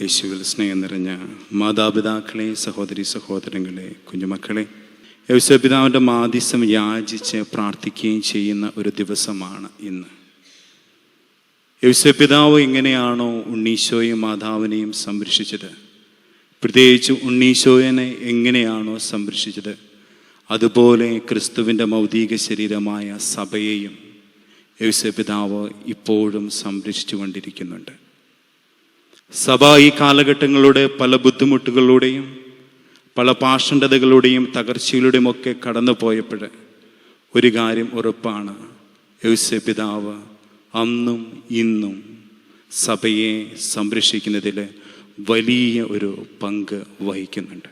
യേശുവിൽ സ്നേഹം നിറഞ്ഞ മാതാപിതാക്കളെ സഹോദരി സഹോദരങ്ങളെ കുഞ്ഞുമക്കളെ യേശുപിതാവിന്റെ മാധ്യസ്ഥം യാചിച്ച് പ്രാർത്ഥിക്കുകയും ചെയ്യുന്ന ഒരു ദിവസമാണ് ഇന്ന്. യേശുപിതാവ് എങ്ങനെയാണോ ഉണ്ണീശോയും മാതാവിനെയും സംരക്ഷിച്ചത്? പ്രത്യേകിച്ച് ഉണ്ണീശോയനെ എങ്ങനെയാണോ സംരക്ഷിച്ചത്? അതുപോലെ ക്രിസ്തുവിന്റെ മൗതിക ശരീരമായ സഭയെയും യേശുപിതാവ് ഇപ്പോഴും സംരക്ഷിച്ചു കൊണ്ടിരിക്കുന്നുണ്ട് സഭ ഈ കാലഘട്ടങ്ങളുടെ പല ബുദ്ധിമുട്ടുകളിലൂടെയും പല പാഷണ്ഡതകളുടെയും തകർച്ചയിലൂടെയും ഒക്കെ കടന്നു പോയപ്പോൾ ഒരു കാര്യം ഉറപ്പാണ്. യൗസ്യ പിതാവ് അന്നും ഇന്നും സഭയെ സംരക്ഷിക്കുന്നതിൽ വലിയ ഒരു പങ്ക് വഹിക്കുന്നുണ്ട്.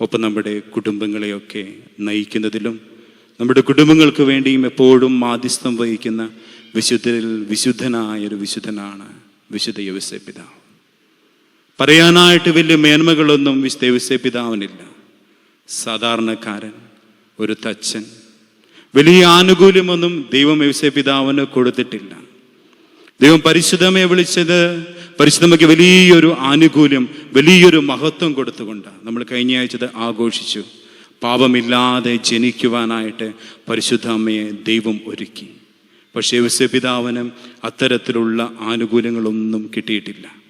ഒപ്പം നമ്മുടെ കുടുംബങ്ങളെയൊക്കെ നയിക്കുന്നതിലും നമ്മുടെ കുടുംബങ്ങൾക്ക് വേണ്ടിയും എപ്പോഴും മാധ്യസ്ഥം വഹിക്കുന്ന വിശുദ്ധരിൽ വിശുദ്ധനായ ഒരു വിശുദ്ധനാണ് വിശുദ്ധ യവസ്യ പിതാവ്. പറയാനായിട്ട് വലിയ മേന്മകളൊന്നും യവസ്യ പിതാവിനില്ല. സാധാരണക്കാരൻ ഒരു തച്ചൻ വലിയ ആനുകൂല്യമൊന്നും ദൈവം യവസ്യ പിതാവിന് കൊടുത്തിട്ടില്ല. ദൈവം പരിശുദ്ധമയെ വിളിച്ചത് പരിശുദ്ധമയ്ക്ക് വലിയൊരു ആനുകൂല്യം വലിയൊരു മഹത്വം കൊടുത്തുകൊണ്ടാണ്. നമ്മൾ കഴിഞ്ഞ ആഘോഷിച്ചു. പാപമില്ലാതെ ജനിക്കുവാനായിട്ട് പരിശുദ്ധ അമ്മയെ ദൈവം ഒരുക്കി. പക്ഷേ യവസ്യപിതാവിനും അത്തരത്തിലുള്ള ആനുകൂല്യങ്ങളൊന്നും കിട്ടിയിട്ടില്ല.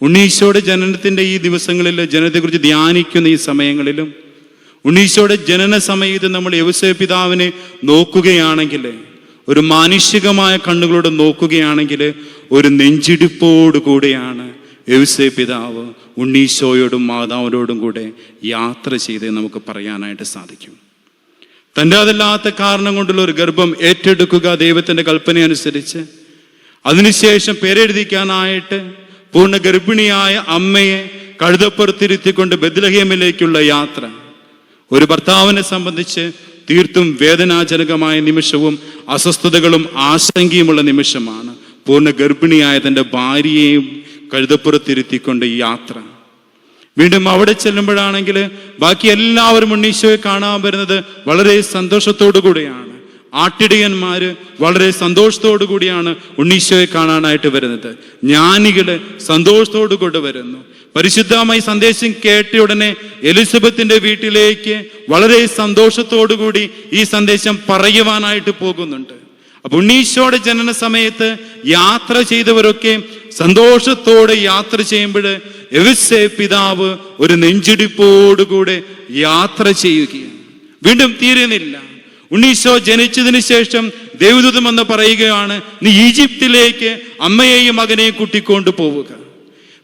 ഉണ്ണീശോയുടെ ജനനത്തിന്റെ ഈ ദിവസങ്ങളിൽ ജനത്തെക്കുറിച്ച് ധ്യാനിക്കുന്ന ഈ സമയങ്ങളിലും ഉണ്ണീശോയുടെ ജനന സമയത്ത് നമ്മൾ യവസ്യപിതാവിനെ നോക്കുകയാണെങ്കിൽ ഒരു മാനുഷികമായ കണ്ണുകളോട് നോക്കുകയാണെങ്കിൽ ഒരു നെഞ്ചിടിപ്പോടു കൂടെയാണ് യവസ്യ പിതാവ് ഉണ്ണീശോയോടും മാതാവിനോടും കൂടെ യാത്ര ചെയ്ത് നമുക്ക് പറയാനായിട്ട് സാധിക്കും. തന്റെ അതല്ലാത്ത കാരണം കൊണ്ടുള്ള ഒരു ഗർഭം ഏറ്റെടുക്കുക ദൈവത്തിന്റെ കൽപ്പന അനുസരിച്ച് അതിനുശേഷം പേരെഴുതിക്കാനായിട്ട് പൂർണ ഗർഭിണിയായ അമ്മയെ കഴുതപ്പുറത്തിരുത്തിക്കൊണ്ട് ബദ്ലഹേമിലേക്കുള്ള യാത്ര. ഒരു ഭർത്താവിനെ സംബന്ധിച്ച് തീർത്തും വേദനാജനകമായ നിമിഷവും അസ്വസ്ഥതകളും ആശങ്കയുമുള്ള നിമിഷമാണ് പൂർണ ഗർഭിണിയായ തന്റെ ഭാര്യയെയും കഴുതപ്പുറത്തിരുത്തിക്കൊണ്ട് ഈ യാത്ര. വീണ്ടും അവിടെ ചെല്ലുമ്പോഴാണെങ്കിൽ ബാക്കി എല്ലാവരും ഉണ്ണീശോയെ കാണാൻ വരുന്നത് വളരെ സന്തോഷത്തോടു കൂടിയാണ്. ആട്ടിടയന്മാര് വളരെ സന്തോഷത്തോടു കൂടിയാണ് ഉണ്ണീശോയെ കാണാനായിട്ട് വരുന്നത്. ജ്ഞാനികൾ സന്തോഷത്തോടു കൂടി വരുന്നു. പരിശുദ്ധമായി സന്ദേശം കേട്ട ഉടനെ എലിസബത്തിന്റെ വീട്ടിലേക്ക് വളരെ സന്തോഷത്തോടു കൂടി ഈ സന്ദേശം പറയുവാനായിട്ട് പോകുന്നുണ്ട്. അപ്പൊ ഉണ്ണീശോയുടെ ജനന സമയത്ത് യാത്ര ചെയ്തവരൊക്കെ സന്തോഷത്തോടെ യാത്ര ചെയ്യുമ്പോൾ എവിസെ പിതാവ് ഒരു നെഞ്ചിടിപ്പോടുകൂടെ യാത്ര ചെയ്യുകയാണ്. വീണ്ടും തീരുന്നില്ല. ഉണ്ണീശോ ജനിച്ചതിന് ശേഷം ദേവദൂതം എന്ന് പറയുകയാണ് നീ ഈജിപ്തിലേക്ക് അമ്മയെയും മകനെയും കൂട്ടിക്കൊണ്ടു പോവുക.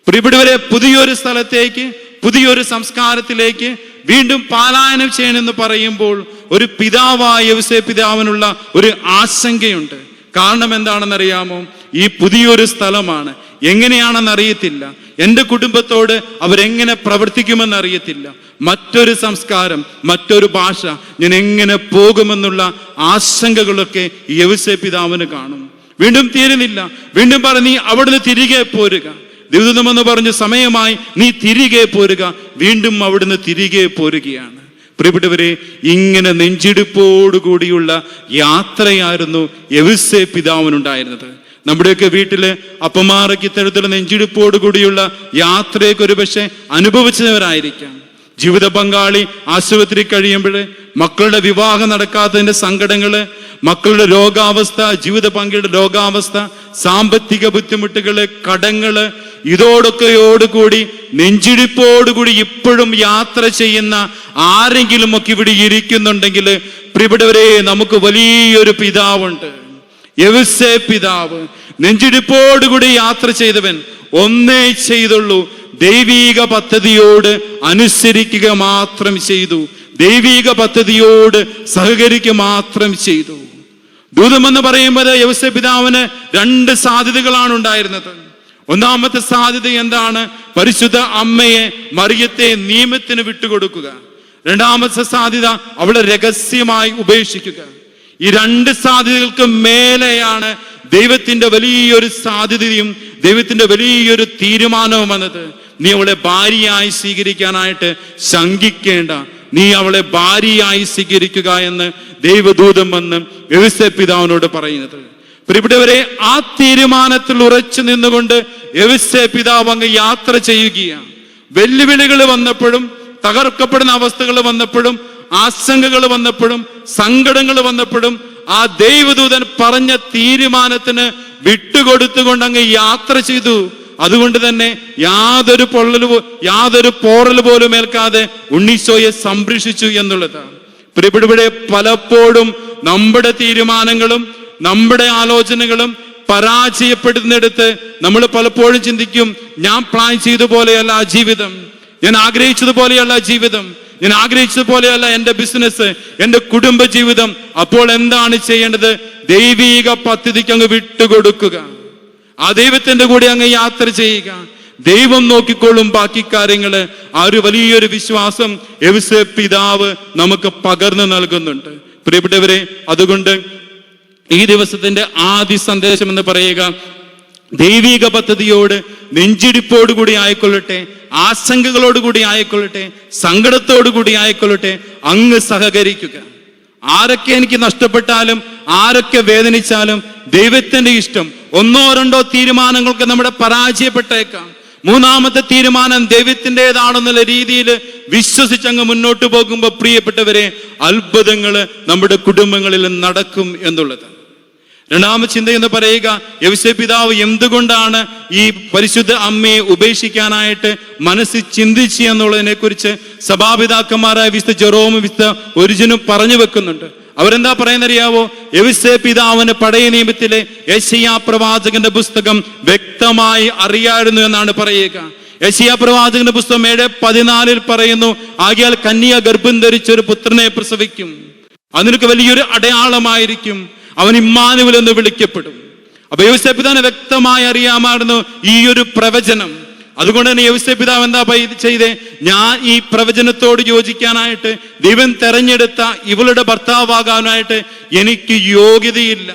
ഇവിടെ പുതിയൊരു സ്ഥലത്തേക്ക് പുതിയൊരു സംസ്കാരത്തിലേക്ക് വീണ്ടും പാലായനം ചെയ്യണമെന്ന് പറയുമ്പോൾ ഒരു പിതാവായ യവസേ പിതാവിനുള്ള ഒരു ആശങ്കയുണ്ട്. കാരണം എന്താണെന്നറിയാമോ? ഈ പുതിയൊരു സ്ഥലമാണ്. എങ്ങനെയാണെന്ന് അറിയത്തില്ല എന്റെ കുടുംബത്തോട് അവരെങ്ങനെ പ്രവർത്തിക്കുമെന്ന് അറിയത്തില്ല മറ്റൊരു സംസ്കാരം മറ്റൊരു ഭാഷ ഞാൻ എങ്ങനെ പോകുമെന്നുള്ള ആശങ്കകളൊക്കെ യവസേ പിതാവിന് കാണും. വീണ്ടും തീരുന്നില്ല. വീണ്ടും പറഞ്ഞ് നീ അവിടുന്ന് തിരികെ പോരുക. ദൈവമെന്ന് പറഞ്ഞു സമയമായി നീ തിരികെ പോരുക. വീണ്ടും അവിടുന്ന് തിരികെ പോരുകയാണ്. പ്രിയപ്പെട്ടവരെ ഇങ്ങനെ നെഞ്ചിടിപ്പോടുകൂടിയുള്ള യാത്രയായിരുന്നു യവിസെ പിതാവിനുണ്ടായിരുന്നത്. നമ്മുടെയൊക്കെ വീട്ടിൽ അപ്പമാറയ്ക്ക് ഇത്തരത്തിലുള്ള നെഞ്ചിടിപ്പോടുകൂടിയുള്ള യാത്രയൊക്കെ ഒരു പക്ഷെ അനുഭവിച്ചവരായിരിക്കാം. ജീവിത പങ്കാളി ആശുപത്രി കഴിയുമ്പോൾ മക്കളുടെ വിവാഹം നടക്കാത്തതിന്റെ സങ്കടങ്ങൾ മക്കളുടെ രോഗാവസ്ഥ ജീവിത പങ്കിയുടെ രോഗാവസ്ഥ സാമ്പത്തിക ബുദ്ധിമുട്ടുകൾ കടങ്ങൾ ഇതോടൊക്കെയോടുകൂടി നെഞ്ചിടിപ്പോടുകൂടി ഇപ്പോഴും യാത്ര ചെയ്യുന്ന ആരെങ്കിലും ഒക്കെ ഇവിടെ ഇരിക്കുന്നുണ്ടെങ്കിൽ പ്രിയപ്പെട്ടവരെ നമുക്ക് വലിയൊരു പിതാവുണ്ട്. എവിസേ പിതാവ്. നെഞ്ചിടിപ്പോടുകൂടി യാത്ര ചെയ്തവൻ ഒന്നേ ചെയ്തുള്ളൂ. ദൈവീക പദ്ധതിയോട് അനുസരിക്കുക മാത്രം ചെയ്തു. ദൈവീക പദ്ധതിയോട് സഹകരിക്കുക മാത്രം ചെയ്തു. ദൂതമെന്ന് പറയുമ്പോൾ യവസ പിതാവിന് രണ്ട് സാധ്യതകളാണ് ഉണ്ടായിരുന്നത്. ഒന്നാമത്തെ സാധ്യത എന്താണ്? പരിശുദ്ധ അമ്മയെ മറിയത്തെ നിയമത്തിന് വിട്ടുകൊടുക്കുക. രണ്ടാമത്തെ സാധ്യത അവളെ രഹസ്യമായി ഉപേക്ഷിക്കുക. ഈ രണ്ട് സാധ്യതകൾക്ക് മേലെയാണ് ദൈവത്തിന്റെ വലിയൊരു സാധ്യതയും ദൈവത്തിന്റെ വലിയൊരു തീരുമാനവും വന്നത് നീ അവളെ ഭാര്യയായി സ്വീകരിക്കാനായിട്ട് ശങ്കിക്കേണ്ട. നീ അവളെ ഭാര്യയായി സ്വീകരിക്കുക എന്ന് ദൈവദൂതം വന്ന് എഴുസ പിതാവിനോട് പറയുന്നത്. പ്രിയപ്പെട്ടവരെ ആ തീരുമാനത്തിൽ ഉറച്ചു നിന്നുകൊണ്ട് എവിസെ പിതാവ് അങ്ങ് യാത്ര ചെയ്യുകയാണ്. വെല്ലുവിളികൾ വന്നപ്പോഴും തകർക്കപ്പെടുന്ന അവസ്ഥകൾ വന്നപ്പോഴും ആശങ്കകൾ വന്നപ്പോഴും സങ്കടങ്ങൾ വന്നപ്പോഴും ആ ദൈവദൂതൻ പറഞ്ഞ തീരുമാനത്തിന് വിട്ടുകൊടുത്തുകൊണ്ട് അങ്ങ് യാത്ര ചെയ്തു. അതുകൊണ്ട് തന്നെ യാതൊരു പൊള്ളൽ യാതൊരു പോറൽ പോലും ഏൽക്കാതെ ഉണ്ണീശോയെ സംരക്ഷിച്ചു എന്നുള്ളതാണ്. പ്രിയപ്പെടുവിടെ പലപ്പോഴും നമ്മുടെ തീരുമാനങ്ങളും നമ്മുടെ ആലോചനകളും പരാജയപ്പെടുന്നിടത്ത് നമ്മൾ പലപ്പോഴും ചിന്തിക്കും ഞാൻ പ്ലാൻ ചെയ്ത പോലെയല്ല ആ ജീവിതം. ഞാൻ ആഗ്രഹിച്ചതുപോലെയല്ല ജീവിതം. ഞാൻ ആഗ്രഹിച്ചതുപോലെയല്ല എന്റെ ബിസിനസ് എന്റെ കുടുംബ ജീവിതം അപ്പോൾ എന്താണ് ചെയ്യേണ്ടത്? ദൈവീക പദ്ധതിക്ക് അങ്ങ് വിട്ടുകൊടുക്കുക. ആ ദൈവത്തിന്റെ കൂടെ അങ്ങ് യാത്ര ചെയ്യുക. ദൈവം നോക്കിക്കൊള്ളും ബാക്കി കാര്യങ്ങൾ ആ ഒരു വലിയൊരു വിശ്വാസം എവിസ് പിതാവ് നമുക്ക് പകർന്നു നൽകുന്നുണ്ട്. പ്രിയപ്പെട്ടവരെ അതുകൊണ്ട് ഈ ദിവസത്തിന്റെ ആദ്യ സന്ദേശം എന്ന് പറയുക ദൈവിക പദ്ധതിയോട് നെഞ്ചിടിപ്പോടുകൂടി ആയിക്കൊള്ളട്ടെ ആശങ്കകളോടുകൂടി ആയിക്കൊള്ളട്ടെ സങ്കടത്തോടുകൂടി ആയിക്കൊള്ളട്ടെ അങ്ങ് സഹകരിക്കുക. ആരൊക്കെ എനിക്ക് നഷ്ടപ്പെട്ടാലും ആരൊക്കെ വേദനിച്ചാലും ദൈവത്തിന്റെ ഇഷ്ടം ഒന്നോ രണ്ടോ തീരുമാനങ്ങൾക്ക് നമ്മുടെ പരാജയപ്പെട്ടേക്കാം. മൂന്നാമത്തെ തീരുമാനം ദൈവത്തിന്റെതാണെന്നുള്ള രീതിയിൽ വിശ്വസിച്ചങ്ങ് മുന്നോട്ട് പോകുമ്പോൾ പ്രിയപ്പെട്ടവരെ അത്ഭുതങ്ങൾ നമ്മുടെ കുടുംബങ്ങളിൽ നടക്കും എന്നുള്ളത്. രണ്ടാമത് ചിന്ത എന്ന് പറയുക യവിശ്വ പിതാവ് എന്തുകൊണ്ടാണ് ഈ പരിശുദ്ധ അമ്മയെ ഉപേക്ഷിക്കാനായിട്ട് മനസ്സിൽ ചിന്തിച്ചു എന്നുള്ളതിനെ കുറിച്ച് സഭാപിതാക്കന്മാരായ വിശുദ്ധ ജെറോമും വിശുദ്ധ ഒരിജിനും പറഞ്ഞു വെക്കുന്നുണ്ട്. അവരെന്താ പറയുന്നറിയാവോ? യവിശ്വ പിതാവിന് പഴയ നിയമത്തിലെ യശയാ പ്രവാചകന്റെ പുസ്തകം വ്യക്തമായി അറിയായിരുന്നു എന്നാണ് പറയുക. യശിയ പ്രവാചകന്റെ പുസ്തകം ഏഴ് പതിനാലിൽ പറയുന്നു ആകിയാൽ കന്യ ഗർഭം ധരിച്ച ഒരു പുത്രനെ പ്രസവിക്കും. അതിനൊക്കെ വലിയൊരു അടയാളമായിരിക്കും. അവൻ ഇമ്മാനുവൽ എന്ന് വിളിക്കപ്പെടും. അപ്പൊ യോസേഫ് പിതാവിനെ വ്യക്തമായി അറിയാമായിരുന്നു ഈ ഒരു പ്രവചനം. അതുകൊണ്ട് തന്നെ യോസേഫ് പിതാവ് എന്താ ചെയ്തേ? ഞാൻ ഈ പ്രവചനത്തോട് യോജിക്കാനായിട്ട് ദൈവം തെരഞ്ഞെടുത്ത ഇവളുടെ ഭർത്താവാകാനായിട്ട് എനിക്ക് യോഗ്യതയില്ല.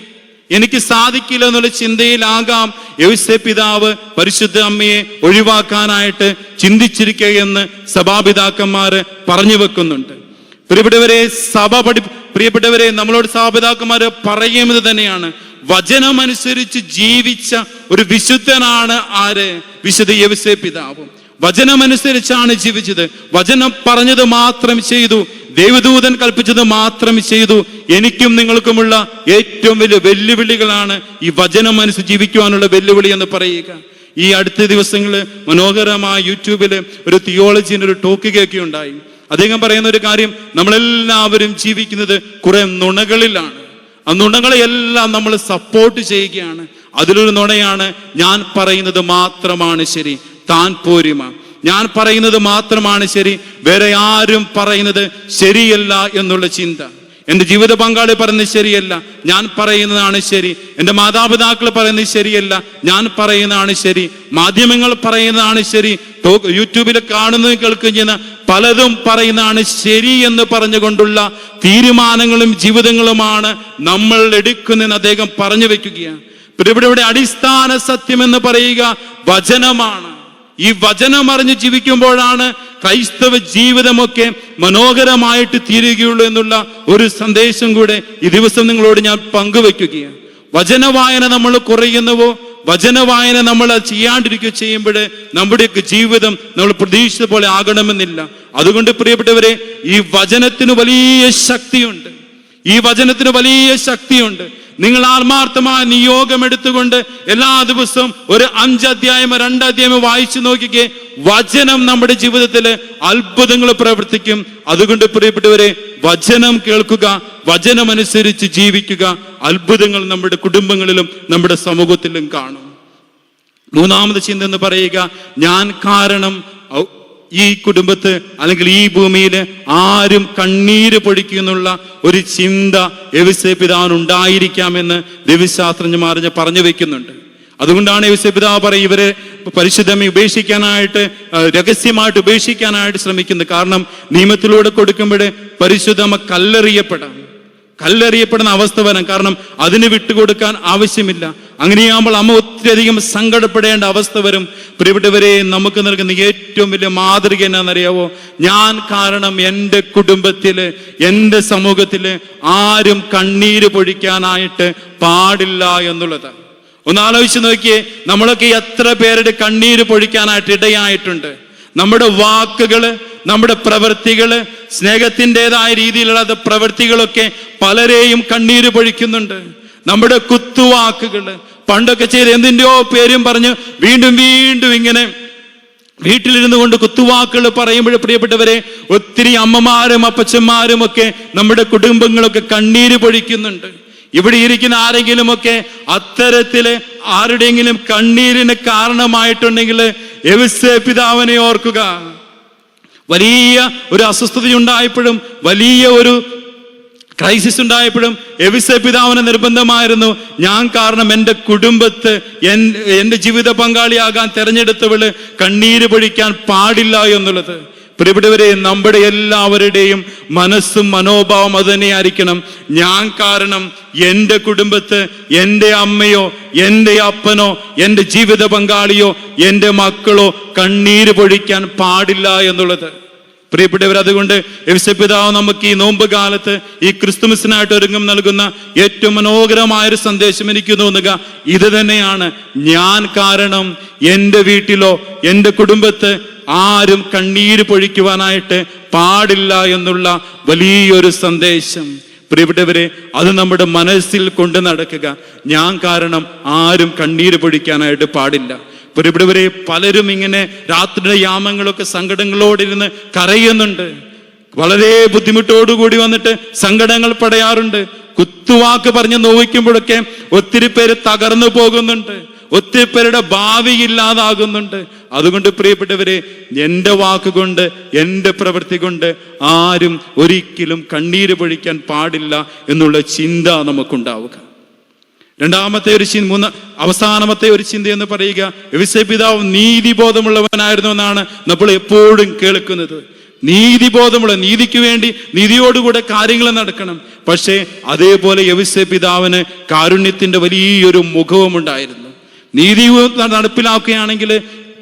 എനിക്ക് സാധിക്കില്ല എന്നുള്ള ചിന്തയിലാകാം യൗസെ പിതാവ് പരിശുദ്ധ അമ്മയെ ഒഴിവാക്കാനായിട്ട് ചിന്തിച്ചിരിക്കുകയെന്ന് സഭാപിതാക്കന്മാര് പറഞ്ഞു വെക്കുന്നുണ്ട്. പ്രിയപ്പെട്ടവരെ സഭ പഠി പ്രിയപ്പെട്ടവരെ നമ്മളോട് സഹപിതാക്കന്മാര് പറയുന്നത് തന്നെയാണ്. വചനമനുസരിച്ച് ജീവിച്ച ഒരു വിശുദ്ധനാണ് ആര്? വിശുദ്ധ യവിസേ പിതാവും. വചനമനുസരിച്ചാണ് ജീവിച്ചത്. വചനം പറഞ്ഞത് മാത്രം ചെയ്തു. ദൈവദൂതൻ കൽപ്പിച്ചത് മാത്രം ചെയ്തു. എനിക്കും നിങ്ങൾക്കുമുള്ള ഏറ്റവും വലിയ വെല്ലുവിളികളാണ് ഈ വചനം മനസ്സ് ജീവിക്കുവാനുള്ള വെല്ലുവിളി എന്ന് പറയുക. ഈ അടുത്ത ദിവസങ്ങളിൽ മനോഹരമായ യൂട്യൂബിൽ ഒരു തിയോളജിന്റെ ഒരു ടോക്ക് കേൾക്കുകയുണ്ടായി. അദ്ദേഹം പറയുന്ന ഒരു കാര്യം നമ്മളെല്ലാവരും ജീവിക്കുന്നത് കുറെ നുണകളിലാണ്. ആ നുണകളെയെല്ലാം നമ്മൾ സപ്പോർട്ട് ചെയ്യുകയാണ്. അതിലൊരു നുണയാണ് ഞാൻ പറയുന്നത് മാത്രമാണ് ശരി താൻ പോരിമ. ഞാൻ പറയുന്നത് മാത്രമാണ് ശരി വേറെ ആരും പറയുന്നത് ശരിയല്ല എന്നുള്ള ചിന്ത. എന്റെ ജീവിത പങ്കാളി പറയുന്നത് ശരിയല്ല ഞാൻ പറയുന്നതാണ് ശരി. എന്റെ മാതാപിതാക്കൾ പറയുന്നത് ശരിയല്ല ഞാൻ പറയുന്നതാണ് ശരി. മാധ്യമങ്ങൾ പറയുന്നതാണ് ശരി. യൂട്യൂബിൽ കാണുന്നതും കേൾക്കുകയും ചെയ്യുന്ന പലതും പറയുന്നതാണ് ശരി എന്ന് പറഞ്ഞുകൊണ്ടുള്ള തീരുമാനങ്ങളും ജീവിതങ്ങളുമാണ് നമ്മൾ എടുക്കുന്നതെന്ന് അദ്ദേഹം പറഞ്ഞു വെക്കുകയാണ്. ഇവിടെ ഇവിടെ അടിസ്ഥാന സത്യം എന്ന് പറയുക വചനമാണ്. ഈ വചനം അറിഞ്ഞ് ജീവിക്കുമ്പോഴാണ് ക്രൈസ്തവ ജീവിതമൊക്കെ മനോഹരമായിട്ട് തീരുകയുള്ളൂ എന്നുള്ള ഒരു സന്ദേശം കൂടെ ഈ ദിവസം നിങ്ങളോട് ഞാൻ പങ്കുവെക്കുകയാണ്. വചനവായന നമ്മൾ കുറയുന്നുവോ? വചനവായന നമ്മൾ ചെയ്യാണ്ടിരിക്കുക ചെയ്യുമ്പോൾ നമ്മുടെയൊക്കെ ജീവിതം നമ്മൾ പ്രതീക്ഷിച്ച പോലെ ആകണമെന്നില്ല. അതുകൊണ്ട് പ്രിയപ്പെട്ടവരെ ഈ വചനത്തിന് വലിയ ശക്തിയുണ്ട്. ഈ വചനത്തിന് വലിയ ശക്തിയുണ്ട്. നിങ്ങൾ ആത്മാർത്ഥമായ നിയോഗം എടുത്തുകൊണ്ട് എല്ലാ ദിവസവും ഒരു അഞ്ച് അധ്യായമോ രണ്ട് വായിച്ചു നോക്കിക്കേ വചനം നമ്മുടെ ജീവിതത്തിൽ അത്ഭുതങ്ങൾ പ്രവർത്തിക്കും. അതുകൊണ്ട് പ്രിയപ്പെട്ടവരെ വചനം കേൾക്കുക വചനമനുസരിച്ച് ജീവിക്കുക അത്ഭുതങ്ങൾ നമ്മുടെ കുടുംബങ്ങളിലും നമ്മുടെ സമൂഹത്തിലും കാണും. മൂന്നാമത് ചിന്ത എന്ന് പറയുക ഞാൻ കാരണം ഈ കുടുംബത്ത് അല്ലെങ്കിൽ ഈ ഭൂമിയിൽ ആരും കണ്ണീര് പൊടിക്കുന്നുള്ള ഒരു ചിന്ത എവിസെ പിതാവിന് ഉണ്ടായിരിക്കാമെന്ന് ദിവ്യശാസ്ത്രജ്ഞന്മാർ പറഞ്ഞു വെക്കുന്നുണ്ട്. അതുകൊണ്ടാണ് എവിസെ പിതാവ് പറയും ഇവരെ പരിശുദ്ധമി ഉപേക്ഷിക്കാനായിട്ട് രഹസ്യമായിട്ട് ഉപേക്ഷിക്കാനായിട്ട് ശ്രമിക്കുന്നത്. കാരണം നിയമത്തിലൂടെ കൊടുക്കുമ്പോൾ പരിശുദ്ധമ കല്ലെറിയപ്പെടാം. കല്ലെറിയപ്പെടുന്ന അവസ്ഥ വരാം. കാരണം അതിന് വിട്ടുകൊടുക്കാൻ ആവശ്യമില്ല. അങ്ങനെയാകുമ്പോൾ അമ്മ ഒത്തിരിയധികം സങ്കടപ്പെടേണ്ട അവസ്ഥ വരും. പ്രിയപ്പെട്ടവരെ നമുക്ക് നൽകുന്ന ഏറ്റവും വലിയ മാതൃക എന്നാണെന്നറിയാവോ ഞാൻ കാരണം എന്റെ കുടുംബത്തിൽ എന്റെ സമൂഹത്തിൽ ആരും കണ്ണീര് പൊഴിക്കാനായിട്ട് പാടില്ല എന്നുള്ളത്. ഒന്ന് ആലോചിച്ച് നോക്കിയേ നമ്മളൊക്കെ എത്ര പേരുടെ കണ്ണീര് പൊഴിക്കാനായിട്ട് ഇടയായിട്ടുണ്ട്. നമ്മുടെ വാക്കുകൾ നമ്മുടെ പ്രവൃത്തികൾ സ്നേഹത്തിന്റെതായ രീതിയിലുള്ള പ്രവൃത്തികളൊക്കെ പലരെയും കണ്ണീര് പൊഴിക്കുന്നുണ്ട്. നമ്മുടെ കുത്തുവാക്കുകൾ പണ്ടൊക്കെ ചെയ്ത് എന്തിന്റെയോ പേരും പറഞ്ഞ് വീണ്ടും വീണ്ടും ഇങ്ങനെ വീട്ടിലിരുന്നു കൊണ്ട് കുത്തുവാക്കുകൾ പറയുമ്പോൾ പ്രിയപ്പെട്ടവരെ ഒത്തിരി അമ്മമാരും അപ്പച്ചന്മാരും ഒക്കെ നമ്മുടെ കുടുംബങ്ങളൊക്കെ കണ്ണീര് പൊഴിക്കുന്നുണ്ട്. ഇവിടെ ഇരിക്കുന്ന ആരെങ്കിലുമൊക്കെ അത്തരത്തിൽ ആരുടെയെങ്കിലും കണ്ണീരിന് കാരണമായിട്ടുണ്ടെങ്കിൽ എവിസേ പിതാവിനെ ഓർക്കുക. വലിയ ഒരു അസ്വസ്ഥതയുണ്ടായപ്പോഴും വലിയ ഒരു ക്രൈസിസ് ഉണ്ടായപ്പോഴും എവിസ പിതാവിന് നിർബന്ധമായിരുന്നു. ഞാൻ കാരണം എന്റെ കുടുംബത്ത് എൻ- എന്റെ ജീവിത പങ്കാളിയാകാൻ തെരഞ്ഞെടുത്തവൾ കണ്ണീര് പൊഴിക്കാൻ പാടില്ല എന്നുള്ളത്. പ്രിയപ്പെട്ടവരെ നമ്മുടെ എല്ലാവരുടെയും മനസ്സും മനോഭാവം അത് തന്നെയായിരിക്കണം. ഞാൻ കാരണം എന്റെ കുടുംബത്ത് എന്റെ അമ്മയോ എന്റെ അപ്പനോ എന്റെ ജീവിത പങ്കാളിയോ എന്റെ മക്കളോ കണ്ണീര് പൊഴിക്കാൻ പാടില്ല എന്നുള്ളത്. പ്രിയപ്പെട്ടവർ അതുകൊണ്ട് പിതാവ് നമുക്ക് ഈ നോമ്പ് കാലത്ത് ഈ ക്രിസ്തുമസിനായിട്ട് ഒരുങ്ങും നൽകുന്ന ഏറ്റവും മനോഹരമായ ഒരു സന്ദേശം എനിക്ക് തോന്നുക ഇത് തന്നെയാണ്. ഞാൻ കാരണം എന്റെ വീട്ടിലോ എന്റെ കുടുംബത്ത് ആരും കണ്ണീര് പൊഴിക്കുവാനായിട്ട് പാടില്ല എന്നുള്ള വലിയൊരു സന്ദേശം. പ്രിയപ്പെട്ടവരെ അത് നമ്മുടെ മനസ്സിൽ കൊണ്ട് നടക്കുക. ഞാൻ കാരണം ആരും കണ്ണീര് പൊഴിക്കാനായിട്ട് പാടില്ല. പ്രിയപ്പെട്ടവരെ പലരും ഇങ്ങനെ രാത്രിയുടെ യാമങ്ങളൊക്കെ സങ്കടങ്ങളോടിരുന്ന് കരയുന്നുണ്ട്. വളരെ ബുദ്ധിമുട്ടോടുകൂടി വന്നിട്ട് സങ്കടങ്ങൾ പടയാറുണ്ട്. കുത്തുവാക്ക് പറഞ്ഞ് നോവിക്കുമ്പോഴൊക്കെ ഒത്തിരി പേര് തകർന്നു പോകുന്നുണ്ട്. ഒത്തിരി പേരുടെ ഭാവി ഇല്ലാതാകുന്നുണ്ട്. അതുകൊണ്ട് പ്രിയപ്പെട്ടവരെ എന്റെ വാക്കുകൊണ്ട് എന്റെ പ്രവൃത്തി കൊണ്ട് ആരും ഒരിക്കലും കണ്ണീര് പൊഴിക്കാൻ പാടില്ല എന്നുള്ള ചിന്ത നമുക്കുണ്ടാവുക. രണ്ടാമത്തെ ഒരു ചിന്ത മൂന്ന് അവസാനമത്തെ ഒരു ചിന്ത എന്ന് പറയുക എവിസെ പിതാവ് നീതിബോധമുള്ളവനായിരുന്നു എന്നാണ് നമ്മൾ എപ്പോഴും കേൾക്കുന്നത്. നീതിബോധമുള്ള നീതിക്ക് വേണ്ടി നീതിയോടുകൂടെ കാര്യങ്ങൾ നടക്കണം. പക്ഷേ അതേപോലെ യവിസെ പിതാവിന് കാരുണ്യത്തിന്റെ വലിയൊരു മുഖവും ഉണ്ടായിരുന്നു നീതി നടപ്പിലാക്കുകയാണെങ്കിൽ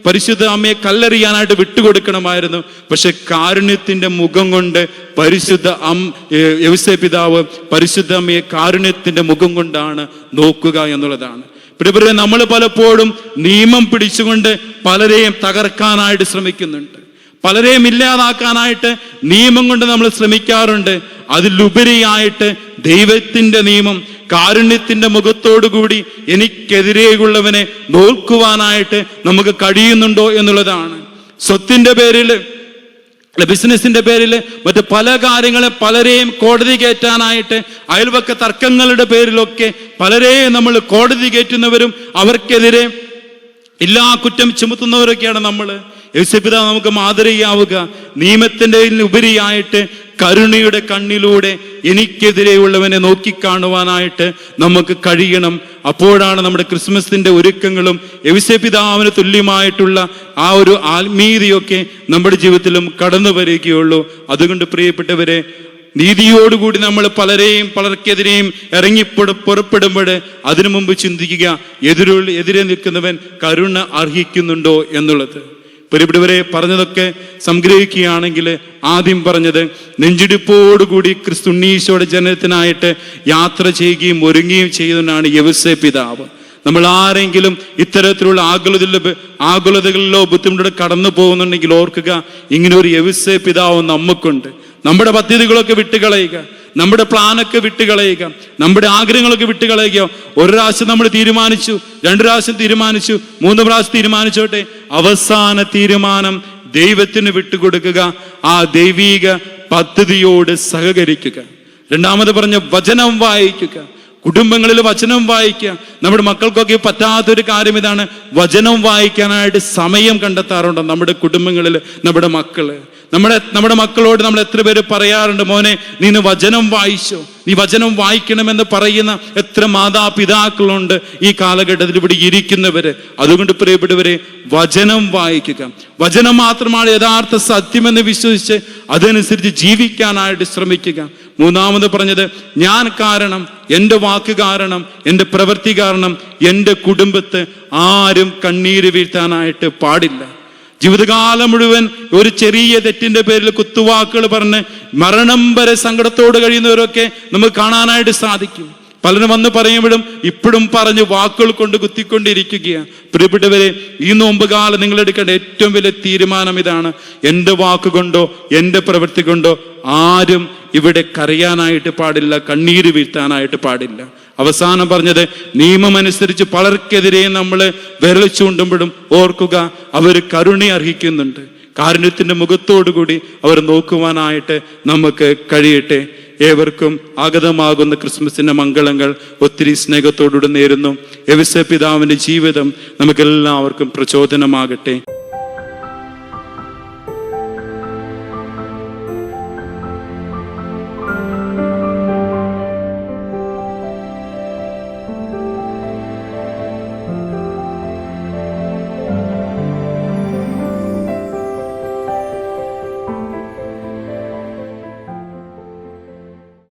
പരിശുദ്ധ അമ്മയെ കല്ലെറിയാനായിട്ട് വിട്ടുകൊടുക്കണമായിരുന്നു. പക്ഷെ കാരുണ്യത്തിന്റെ മുഖം കൊണ്ട് പരിശുദ്ധ അം യവസ പിതാവ് പരിശുദ്ധ അമ്മയെ കാരുണ്യത്തിന്റെ മുഖം കൊണ്ടാണ് നോക്കുക എന്നുള്ളതാണ്. പ്രിയപ്പെട്ടവരെ നമ്മൾ പലപ്പോഴും നിയമം പിടിച്ചുകൊണ്ട് പലരെയും തകർക്കാനായിട്ട് ശ്രമിക്കുന്നുണ്ട്. പലരെയും ഇല്ലാതാക്കാനായിട്ട് നിയമം കൊണ്ട് നമ്മൾ ശ്രമിക്കാറുണ്ട്. അതിലുപരിയായിട്ട് ദൈവത്തിന്റെ നിയമം കാരുണ്യത്തിന്റെ മുഖത്തോടുകൂടി എനിക്കെതിരെയുള്ളവനെ നോക്കുവാനായിട്ട് നമുക്ക് കഴിയുന്നുണ്ടോ എന്നുള്ളതാണ്. സ്വത്തിന്റെ പേരിൽ ബിസിനസിന്റെ പേരിൽ മറ്റ് പല കാര്യങ്ങളെ പലരെയും കോടതി കയറ്റാനായിട്ട് അയൽവക്ക തർക്കങ്ങളുടെ പേരിലൊക്കെ പലരെയും നമ്മൾ കോടതി കയറ്റുന്നവരും അവർക്കെതിരെ എല്ലാ കുറ്റം ചുമത്തുന്നവരൊക്കെയാണ് നമ്മൾ യേശുപിത നമുക്ക് മാതൃകയാവുക. നിയമത്തിന്റെ ഉപരിയായിട്ട് കരുണയുടെ കണ്ണിലൂടെ എനിക്കെതിരെയുള്ളവനെ നോക്കിക്കാണുവാനായിട്ട് നമുക്ക് കഴിയണം. അപ്പോഴാണ് നമ്മുടെ ക്രിസ്മസിന്റെ ഒരുക്കങ്ങളും യവിശപിതാവിന് തുല്യമായിട്ടുള്ള ആ ഒരു ആത്മീയതയൊക്കെ നമ്മുടെ ജീവിതത്തിലും കടന്നു വരികയുള്ളൂ. അതുകൊണ്ട് പ്രിയപ്പെട്ടവരെ നീതിയോടുകൂടി നമ്മൾ പലരെയും പലർക്കെതിരെയും ഇറങ്ങി പുറ- പുറപ്പെടുമ്പോൾ അതിനു മുമ്പ് ചിന്തിക്കുക എതിരുള്ള എതിരെ നിൽക്കുന്നവൻ കരുണ അർഹിക്കുന്നുണ്ടോ എന്നുള്ളത്. പ്രിയപ്പെട്ടവരെ പറഞ്ഞതൊക്കെ സംഗ്രഹിക്കുകയാണെങ്കിൽ ആദ്യം പറഞ്ഞത് നെഞ്ചിടിപ്പോടുകൂടി ക്രിസ്തുണ്ണീശോയുടെ ജനനത്തിനായിട്ട് യാത്ര ചെയ്യുകയും ഒരുങ്ങുകയും ചെയ്യുന്നതാണ് യവസെ പിതാവ്. നമ്മൾ ആരെങ്കിലും ഇത്തരത്തിലുള്ള ആകുലതയിലോ ആകുലതകളിലോ ബുദ്ധിമുട്ടിലോ കടന്നു പോകുന്നുണ്ടെങ്കിൽ ഓർക്കുക ഇങ്ങനെ ഒരു യവിസെ പിതാവ് നമുക്കുണ്ട്. നമ്മുടെ പദ്ധതികളൊക്കെ വിട്ടുകളയുക. നമ്മുടെ പ്ലാനൊക്കെ വിട്ടുകളയുക. നമ്മുടെ ആഗ്രഹങ്ങളൊക്കെ വിട്ടുകളയുക. ഒരു പ്രാവശ്യം നമ്മൾ തീരുമാനിച്ചു രണ്ടു പ്രാവശ്യം തീരുമാനിച്ചു മൂന്ന് പ്രാവശ്യം തീരുമാനിച്ചോട്ടെ. അവസാന തീരുമാനം ദൈവത്തിന് വിട്ടുകൊടുക്കുക ആ ദൈവീക പദ്ധതിയോട് സഹകരിക്കുക. രണ്ടാമത് പറഞ്ഞ വചനം വായിക്കുക. കുടുംബങ്ങളിൽ വചനം വായിക്കുക നമ്മുടെ മക്കൾക്കൊക്കെ പറ്റാത്തൊരു കാര്യം ഇതാണ്. വചനം വായിക്കാനായിട്ട് സമയം കണ്ടെത്താറുണ്ട് നമ്മുടെ കുടുംബങ്ങളിൽ നമ്മുടെ മക്കൾ. നമ്മുടെ നമ്മുടെ മക്കളോട് നമ്മൾ എത്ര പേര് പറയാറുണ്ട് മോനെ നീ വചനം വായിച്ചോ. നീ വചനം വായിക്കണമെന്ന് പറയുന്ന എത്ര മാതാപിതാക്കളുണ്ട് ഈ കാലഘട്ടത്തിൽ ഇവിടെ ഇരിക്കുന്നവര്. അതുകൊണ്ട് പ്രിയപ്പെട്ടവരെ വചനം വായിക്കുക. വചനം മാത്രമാണ് യഥാർത്ഥ സത്യമെന്ന് വിശ്വസിച്ച് അതനുസരിച്ച് ജീവിക്കാനായിട്ട് ശ്രമിക്കുക. മൂന്നാമത് പറഞ്ഞത് ഞാൻ കാരണം എന്റെ വാക്ക് കാരണം എന്റെ പ്രവൃത്തി കാരണം എന്റെ കുടുംബത്ത് ആരും കണ്ണീര് വീഴ്ത്താനായിട്ട് പാടില്ല. ജീവിതകാലം മുഴുവൻ ഒരു ചെറിയ തെറ്റിന്റെ പേരിൽ കുത്തുവാക്കുകൾ പറഞ്ഞ് മരണം വരെ സങ്കടത്തോട് കഴിയുന്നവരൊക്കെ നമുക്ക് കാണാനായിട്ട് സാധിക്കും. പലരും വന്ന് പറയുമ്പോഴും ഇപ്പോഴും പറഞ്ഞ് വാക്കുകൾ കൊണ്ട് കുത്തിക്കൊണ്ടിരിക്കുകയാണ്. പ്രിയപ്പെട്ടവരെ ഈ നോമ്പ് കാലം നിങ്ങൾ എടുക്കേണ്ട ഏറ്റവും വലിയ തീരുമാനം ഇതാണ്. എന്റെ വാക്കുകൊണ്ടോ എന്റെ പ്രവൃത്തി കൊണ്ടോ ആരും ഇവിടെ കരയാനായിട്ട് പാടില്ല കണ്ണീര് വീഴ്ത്താനായിട്ട് പാടില്ല. അവസാനം പറഞ്ഞത് നിയമമനുസരിച്ച് പലർക്കെതിരെ നമ്മൾ വിരൽ ചൂണ്ടുമ്പോഴും ഓർക്കുക അവർ കരുണി അർഹിക്കുന്നുണ്ട്. കാരുണ്യത്തിന്റെ മുഖത്തോടുകൂടി അവർ നോക്കുവാനായിട്ട് നമുക്ക് കഴിയട്ടെ. ഏവർക്കും ആഗതമാകുന്ന ക്രിസ്മസിന്റെ മംഗളങ്ങൾ ഒത്തിരി സ്നേഹത്തോടുകൂടെ നേരുന്നു. എവിസ പിതാവിന്റെ ജീവിതം നമുക്കെല്ലാവർക്കും പ്രചോദനമാകട്ടെ.